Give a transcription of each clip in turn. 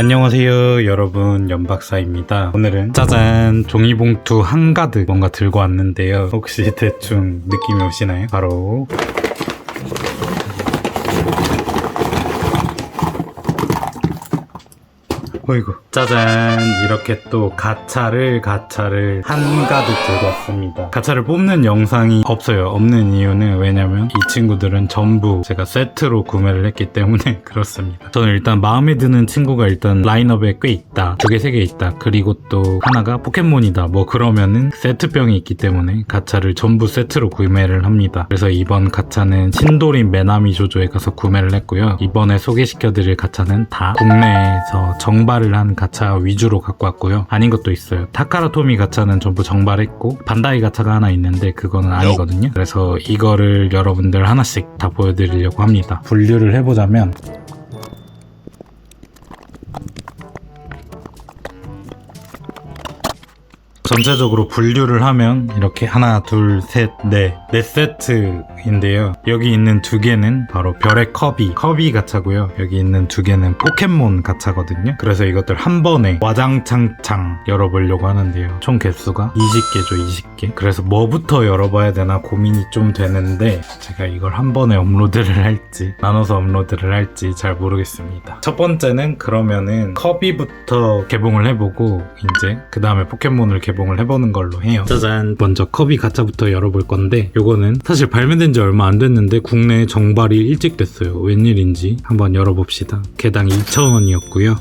안녕하세요 여러분. 연박사입니다. 오늘은 짜잔 종이봉투 한가득 뭔가 들고 왔는데요. 혹시 대충 느낌이 오시나요? 바로 어이구. 짜잔. 이렇게 또 가차를 가차를 한가득 들고 왔습니다. 가차를 뽑는 영상이 없어요. 없는 이유는 왜냐면 이 친구들은 전부 제가 세트로 구매를 했기 때문에 그렇습니다. 저는 일단 마음에 드는 친구가 일단 라인업에 꽤 있다. 두 개 세 개 있다. 그리고 또 하나가 포켓몬이다. 뭐 그러면은 세트병이 있기 때문에 가차를 전부 세트로 구매를 합니다. 그래서 이번 가차는 신도림 메나미 조조에 가서 구매를 했고요. 이번에 소개시켜드릴 가차는 다 국내에서 정발 을 한 가차 위주로 갖고 왔고요. 아닌 것도 있어요. 타카라토미 가차는 전부 정발했고 반다이 가차가 하나 있는데 그거는 아니거든요. 그래서 이거를 여러분들 하나씩 다 보여드리려고 합니다. 분류를 해보자면 전체적으로 분류를 하면 이렇게 하나, 둘, 셋, 넷, 네 세트인데요. 여기 있는 두 개는 바로 별의 커비, 커비 가차고요. 여기 있는 두 개는 포켓몬 가차거든요. 그래서 이것들 한 번에 와장창창 열어보려고 하는데요. 총 개수가 20개죠, 20개. 그래서 뭐부터 열어봐야 되나 고민이 좀 되는데 제가 이걸 한 번에 업로드를 할지 나눠서 업로드를 할지 잘 모르겠습니다. 첫 번째는 그러면은 커비부터 개봉을 해보고 이제 그 다음에 포켓몬을 개봉 을 해보는 걸로 해요. 짜잔. 먼저 커비 가차부터 열어볼 건데 요거는 사실 발매된 지 얼마 안 됐는데 국내에 정발이 일찍 됐어요. 웬일인지 한번 열어봅시다. 개당 2,000원이었고요.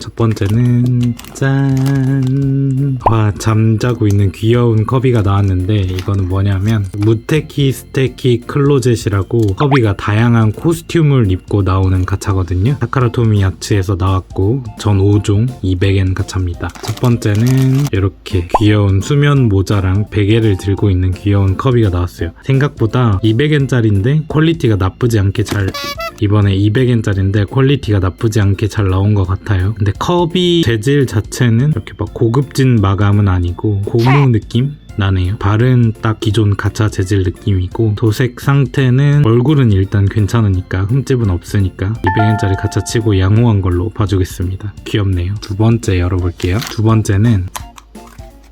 첫 번째는 짠. 와 잠자고 있는 귀여운 커비가 나왔는데 이거는 뭐냐면 무테키 스테키 클로젯이라고 커비가 다양한 코스튬을 입고 나오는 가차거든요. 타카라토미 야츠에서 나왔고 전 5종 200엔 가차입니다. 첫 번째는 이렇게 귀여운 수면 모자랑 베개를 들고 있는 귀여운 커비가 나왔어요. 생각보다 200엔짜리인데 퀄리티가 나쁘지 않게 잘 이번에 200엔짜리인데 퀄리티가 나쁘지 않게 잘 나온 것 같아요. 근데 컵이 재질 자체는 이렇게 막 고급진 마감은 아니고 고무 느낌? 나네요. 발은 딱 기존 가차 재질 느낌이고 도색 상태는 얼굴은 일단 괜찮으니까 흠집은 없으니까 200엔짜리 가차 치고 양호한 걸로 봐주겠습니다. 귀엽네요. 두 번째 열어볼게요. 두 번째는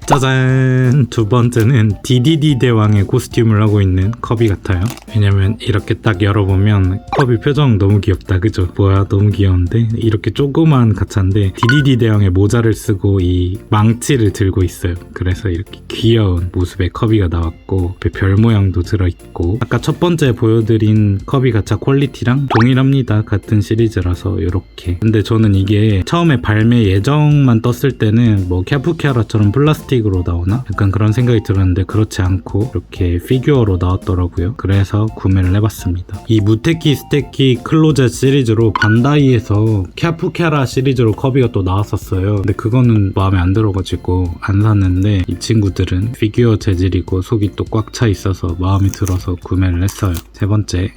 짜잔! 두 번째는 DDD 대왕의 코스튬을 하고 있는 컵이 같아요. 왜냐면 이렇게 딱 열어보면 컵이 표정 너무 귀엽다. 그죠? 뭐야, 너무 귀여운데? 이렇게 조그만 가차인데 DDD 대왕의 모자를 쓰고 이 망치를 들고 있어요. 그래서 이렇게 귀여운 모습의 컵이가 나왔고 별 모양도 들어있고 아까 첫 번째 보여드린 컵이 가차 퀄리티랑 동일합니다. 같은 시리즈라서 이렇게. 근데 저는 이게 처음에 발매 예정만 떴을 때는 뭐 캬프키아라처럼 플라스틱 으로 나오나? 약간 그런 생각이 들었는데 그렇지 않고 이렇게 피규어로 나왔더라고요. 그래서 구매를 해봤습니다. 이 무테키 스테키 클로젯 시리즈로 반다이에서 캬푸캐라 시리즈로 커비가 또 나왔었어요. 근데 그거는 마음에 안 들어가지고 안 샀는데 이 친구들은 피규어 재질이고 속이 또 꽉 차 있어서 마음에 들어서 구매를 했어요. 세 번째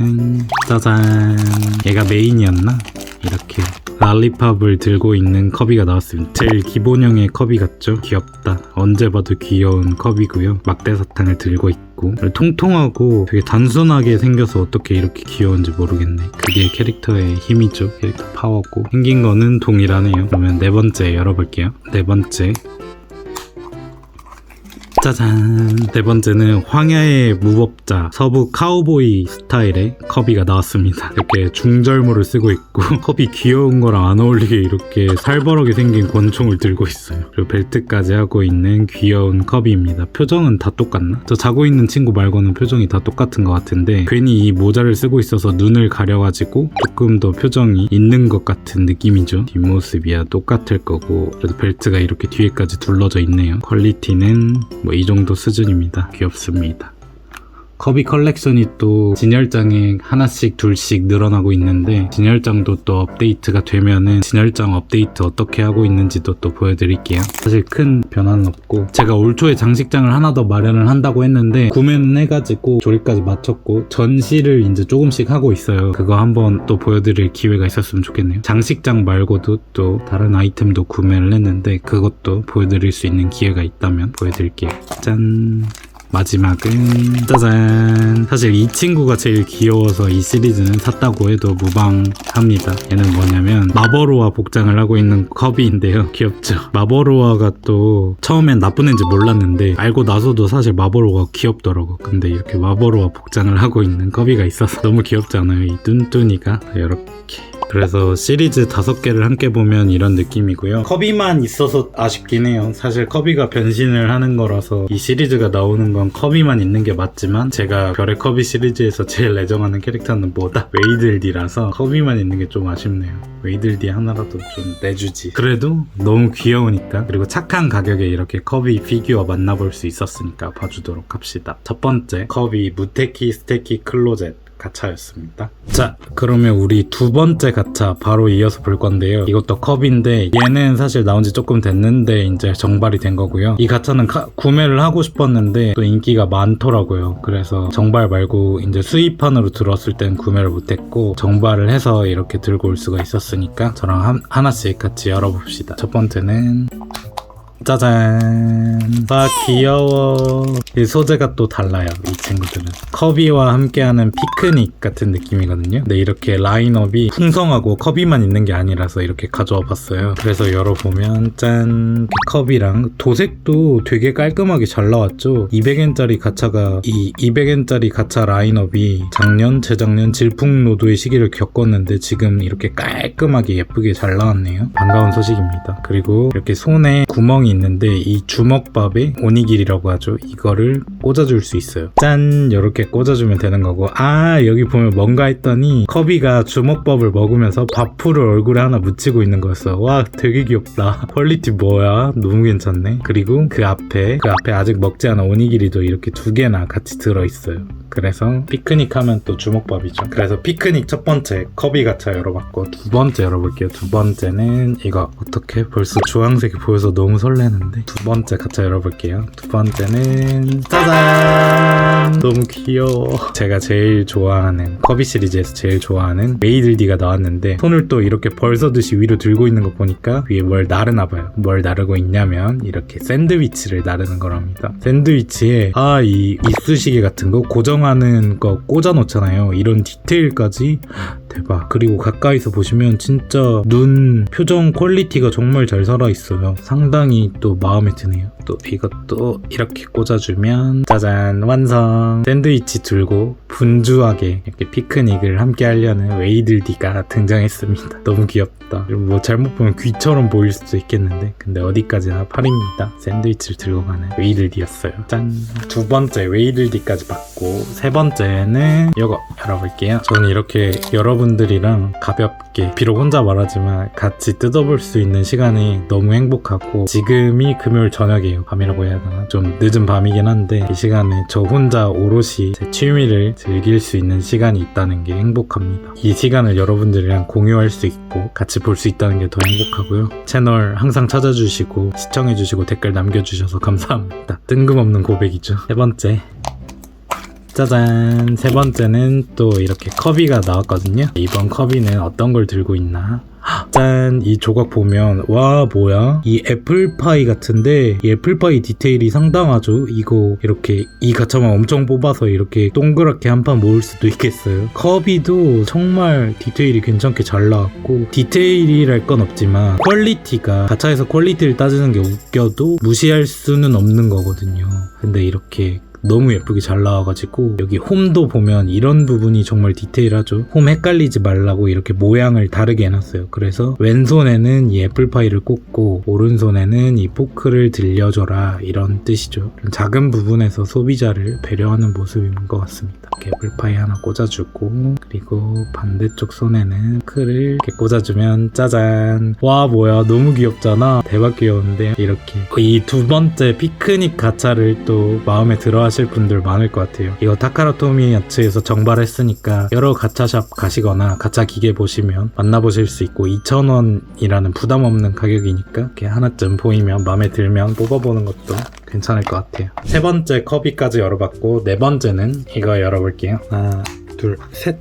음, 짜잔 얘가 메인이었나? 이렇게 랄리팝을 들고 있는 커비가 나왔습니다. 제일 기본형의 커비 같죠? 귀엽다. 언제 봐도 귀여운 커비고요. 막대사탕을 들고 있고 통통하고 되게 단순하게 생겨서 어떻게 이렇게 귀여운지 모르겠네. 그게 캐릭터의 힘이죠. 캐릭터 파워고 생긴 거는 동일하네요. 그러면 네 번째 열어볼게요. 네 번째 짜잔 네 번째는 황야의 무법자 서부 카우보이 스타일의 커비가 나왔습니다. 이렇게 중절모를 쓰고 있고 커비 귀여운 거랑 안 어울리게 이렇게 살벌하게 생긴 권총을 들고 있어요. 그리고 벨트까지 하고 있는 귀여운 커비입니다. 표정은 다 똑같나? 저 자고 있는 친구 말고는 표정이 다 똑같은 것 같은데 괜히 이 모자를 쓰고 있어서 눈을 가려가지고 조금 더 표정이 있는 것 같은 느낌이죠. 뒷모습이야 똑같을 거고 그래도 벨트가 이렇게 뒤에까지 둘러져 있네요. 퀄리티는 뭐이 정도 수준입니다. 귀엽습니다. 커비 컬렉션이 또 진열장에 하나씩 둘씩 늘어나고 있는데 진열장도 또 업데이트가 되면은 진열장 업데이트 어떻게 하고 있는지도 또 보여드릴게요. 사실 큰 변화는 없고 제가 올 초에 장식장을 하나 더 마련을 한다고 했는데 구매는 해가지고 조립까지 마쳤고 전시를 이제 조금씩 하고 있어요. 그거 한번 또 보여드릴 기회가 있었으면 좋겠네요. 장식장 말고도 또 다른 아이템도 구매를 했는데 그것도 보여드릴 수 있는 기회가 있다면 보여드릴게요. 짠 마지막은 짜잔. 사실 이 친구가 제일 귀여워서 이 시리즈는 샀다고 해도 무방합니다. 얘는 뭐냐면 마버로아 복장을 하고 있는 커비인데요. 귀엽죠? 마버로아가 또 처음엔 나쁜 애인지 몰랐는데 알고 나서도 사실 마버로아가 귀엽더라고. 근데 이렇게 마버로아 복장을 하고 있는 커비가 있어서 너무 귀엽지 않아요 이 뚠뚠이가. 이렇게 그래서 시리즈 다섯 개를 함께 보면 이런 느낌이고요. 커비만 있어서 아쉽긴 해요. 사실 커비가 변신을 하는 거라서 이 시리즈가 나오는 건 커비만 있는 게 맞지만 제가 별의 커비 시리즈에서 제일 애정하는 캐릭터는 뭐다? 웨이들디라서 커비만 있는 게 좀 아쉽네요. 웨이들디 하나라도 좀 내주지. 그래도 너무 귀여우니까 그리고 착한 가격에 이렇게 커비 피규어 만나볼 수 있었으니까 봐주도록 합시다. 첫 번째 커비 무테키 스테키 클로젯 가차였습니다. 자, 그러면 우리 두 번째 가차 바로 이어서 볼 건데요. 이것도 컵인데 얘는 사실 나온 지 조금 됐는데 이제 정발이 된 거고요. 이 가차는 카- 구매를 하고 싶었는데 또 인기가 많더라고요. 그래서 정발 말고 이제 수입판으로 들어왔을 땐 구매를 못했고 정발을 해서 이렇게 들고 올 수가 있었으니까 저랑 한- 하나씩 같이 열어봅시다. 첫 번째는 짜잔. 아, 귀여워. 이 소재가 또 달라요, 이 친구들은. 커비와 함께하는 피크닉 같은 느낌이거든요. 근데 이렇게 라인업이 풍성하고 커비만 있는 게 아니라서 이렇게 가져와 봤어요. 그래서 열어보면, 짠. 커비랑 도색도 되게 깔끔하게 잘 나왔죠. 200엔짜리 가차가, 이 200엔짜리 가차 라인업이 작년, 재작년 질풍노도의 시기를 겪었는데 지금 이렇게 깔끔하게 예쁘게 잘 나왔네요. 반가운 소식입니다. 그리고 이렇게 손에 구멍이 있는데 이 주먹밥에 오니길이라고 하죠. 이거를 꽂아줄 수 있어요. 짠! 이렇게 꽂아주면 되는 거고 아 여기 보면 뭔가 했더니 커비가 주먹밥을 먹으면서 밥풀을 얼굴에 하나 묻히고 있는 거였어. 와 되게 귀엽다. 퀄리티 뭐야? 너무 괜찮네. 그리고 그 앞에 그 앞에 아직 먹지 않은 오니길이도 이렇게 두 개나 같이 들어있어요. 그래서 피크닉 하면 또 주먹밥이죠. 그래서 피크닉 첫 번째 커비 가차 열어봤고 두 번째 열어볼게요. 두 번째는 이거 어떻게 벌써 주황색이 보여서 너무 설레는데 두 번째 가차 열어볼게요. 두 번째는 짜잔 너무 귀여워. 제가 제일 좋아하는 커비 시리즈에서 제일 좋아하는 메이들디가 나왔는데 손을 또 이렇게 벌 서듯이 위로 들고 있는 거 보니까 위에 뭘 나르나 봐요. 뭘 나르고 있냐면 이렇게 샌드위치를 나르는 거랍니다. 샌드위치에 아 이 이쑤시개 같은 거 고정하는 거 꽂아 놓잖아요. 이런 디테일까지 대박. 그리고 가까이서 보시면 진짜 눈 표정 퀄리티가 정말 잘 살아 있어요. 상당히 또 마음에 드네요. 또 이것도 이렇게 꽂아주면 짜잔 완성. 샌드위치 들고 분주하게 이렇게 피크닉을 함께 하려는 웨이들디가 등장했습니다. 너무 귀엽다. 뭐 잘못 보면 귀처럼 보일 수도 있겠는데 근데 어디까지나 팔입니다. 샌드위치를 들고 가는 웨이들디였어요. 짠. 두 번째 웨이들디까지 받고 세 번째는 이거 열어볼게요. 저는 이렇게 여러분들이랑 가볍게 비록 혼자 말하지만 같이 뜯어볼 수 있는 시간이 너무 행복하고 지금이 금요일 저녁이에요. 밤이라고 해야 되나? 좀 늦은 밤이긴 한데 이 시간에 저 혼자 오롯이 제 취미를 즐길 수 있는 시간이 있다는 게 행복합니다. 이 시간을 여러분들이랑 공유할 수 있고 같이 볼 수 있다는 게 더 행복하고요. 채널 항상 찾아주시고 시청해주시고 댓글 남겨주셔서 감사합니다. 뜬금없는 고백이죠. 세 번째 짜잔 세 번째는 또 이렇게 커비가 나왔거든요 이번 커비는 어떤 걸 들고 있나 짠 이 조각 보면 와 뭐야? 이 애플파이 같은데 이 애플파이 디테일이 상당하죠? 이거 이렇게 이 가차만 엄청 뽑아서 이렇게 동그랗게 한 판 모을 수도 있겠어요? 커비도 정말 디테일이 괜찮게 잘 나왔고 디테일이랄 건 없지만 퀄리티가 가차에서 퀄리티를 따지는 게 웃겨도 무시할 수는 없는 거거든요. 근데 이렇게 너무 예쁘게 잘 나와가지고 여기 홈도 보면 이런 부분이 정말 디테일하죠. 홈 헷갈리지 말라고 이렇게 모양을 다르게 해놨어요. 그래서 왼손에는 이 애플파이를 꽂고 오른손에는 이 포크를 들려줘라 이런 뜻이죠. 작은 부분에서 소비자를 배려하는 모습인 것 같습니다. 이렇게 애플파이 하나 꽂아주고 그리고 반대쪽 손에는 포크를 이렇게 꽂아주면 짜잔. 와 뭐야 너무 귀엽잖아. 대박 귀여운데. 이렇게 이 두 번째 피크닉 가차를 또 마음에 들어 하실 분들 많을 것 같아요. 이거 타카라토미 야츠에서 정발했으니까 여러 가차샵 가시거나 가차 기계 보시면 만나보실 수 있고 2,000원이라는 부담 없는 가격이니까 이렇게 하나쯤 보이면 마음에 들면 뽑아보는 것도 괜찮을 것 같아요. 세 번째 커비까지 열어봤고 네 번째는 이거 열어볼게요. 하나 둘 셋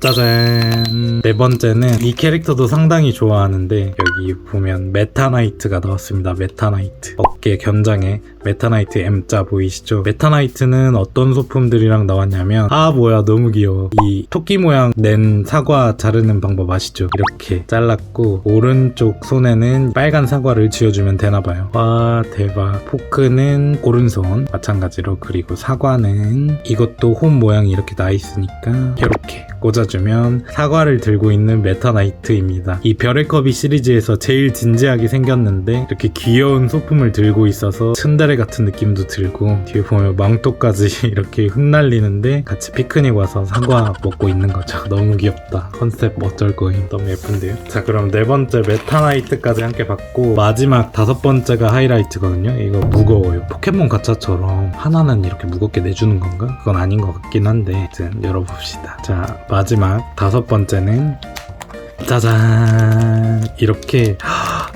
짜잔. 네 번째는 이 캐릭터도 상당히 좋아하는데 여기 보면 메타나이트가 나왔습니다. 메타나이트. 어깨 견장에 메타나이트 M자 보이시죠? 메타나이트는 어떤 소품들이랑 나왔냐면 아 뭐야 너무 귀여워. 이 토끼 모양 낸 사과 자르는 방법 아시죠? 이렇게 잘랐고 오른쪽 손에는 빨간 사과를 쥐어주면 되나봐요. 와 대박. 포크는 오른손 마찬가지로 그리고 사과는 이것도 홈 모양이 이렇게 나 있으니까 이렇게 꽂아 주면 사과를 들고 있는 메타나이트입니다. 이 별의 컵이 시리즈에서 제일 진지하게 생겼는데 이렇게 귀여운 소품을 들고 있어서 츤데레 같은 느낌도 들고 뒤에 보면 망토까지 이렇게 흩날리는데 같이 피크닉 와서 사과 먹고 있는 거죠. 너무 귀엽다. 컨셉 어쩔 거임. 너무 예쁜데요. 자 그럼 네 번째 메타나이트까지 함께 봤고 마지막 다섯 번째가 하이라이트거든요. 이거 무거워요. 포켓몬 가차처럼 하나는 이렇게 무겁게 내주는 건가? 그건 아닌 것 같긴 한데 아무튼 열어봅시다. 자 마지막 다섯 번째는 짜잔. 이렇게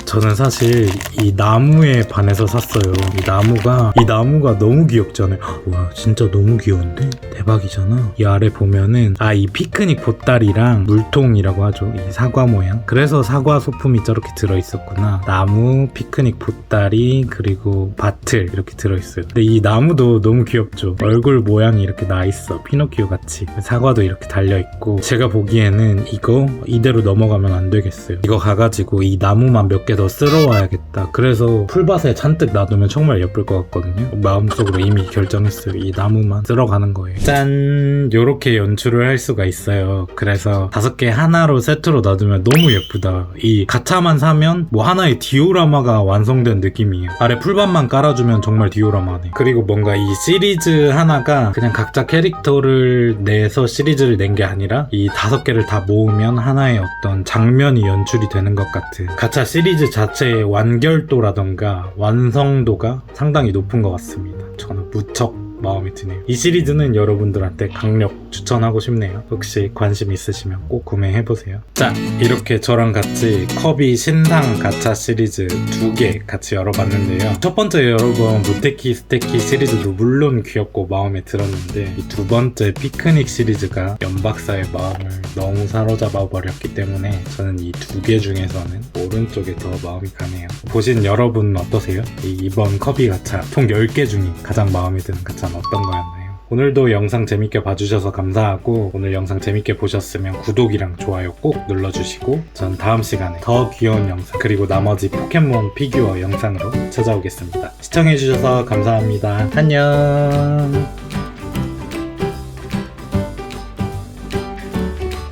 저는 사실 이 나무에 반해서 샀어요. 이 나무가 이 나무가 너무 귀엽잖아요. 와 진짜 너무 귀여운데? 대박이잖아. 이 아래 보면은 아 이 피크닉 보따리랑 물통이라고 하죠. 이 사과 모양. 그래서 사과 소품이 저렇게 들어 있었구나. 나무 피크닉 보따리 그리고 바틀 이렇게 들어 있어요. 근데 이 나무도 너무 귀엽죠. 얼굴 모양이 이렇게 나 있어. 피노키오 같이. 사과도 이렇게 달려 있고. 제가 보기에는 이거 이대로 넘어가면 안 되겠어요. 이거 가가지고 이 나무만 몇개 더 쓸어 와야겠다. 그래서 풀밭에 잔뜩 놔두면 정말 예쁠 것 같거든요. 마음속으로 이미 결정했어요. 이 나무만 쓸어 가는 거예요. 짠! 요렇게 연출을 할 수가 있어요. 그래서 다섯 개 하나로 세트로 놔두면 너무 예쁘다. 이 가차만 사면 뭐 하나의 디오라마가 완성된 느낌이에요. 아래 풀밭만 깔아주면 정말 디오라마네. 그리고 뭔가 이 시리즈 하나가 그냥 각자 캐릭터를 내서 시리즈를 낸 게 아니라 이 다섯 개를 다 모으면 하나의 어떤 장면이 연출이 되는 것 같은 가차 시리즈 자체의 완결도라던가 완성도가 상당히 높은 것 같습니다. 저는 무척 마음에 드네요. 이 시리즈는 여러분들한테 강력 추천하고 싶네요. 혹시 관심 있으시면 꼭 구매해보세요. 자, 이렇게 저랑 같이 컵이 신상 가차 시리즈 두 개 같이 열어봤는데요. 첫 번째 열어본 무테키 스테키 시리즈도 물론 귀엽고 마음에 들었는데 이두 번째 피크닉 시리즈가 연박사의 마음을 너무 사로잡아 버렸기 때문에 저는 이 두 개 중에서는 오른쪽에 더 마음이 가네요. 보신 여러분 어떠세요? 이 이번 컵이 가차 총 10개 중에 가장 마음에 드는 가차는 어떤 거였나요? 오늘도 영상 재밌게 봐주셔서 감사하고 오늘 영상 재밌게 보셨으면 구독이랑 좋아요 꼭 눌러주시고 전 다음 시간에 더 귀여운 영상 그리고 나머지 포켓몬 피규어 영상으로 찾아오겠습니다. 시청해주셔서 감사합니다. 안녕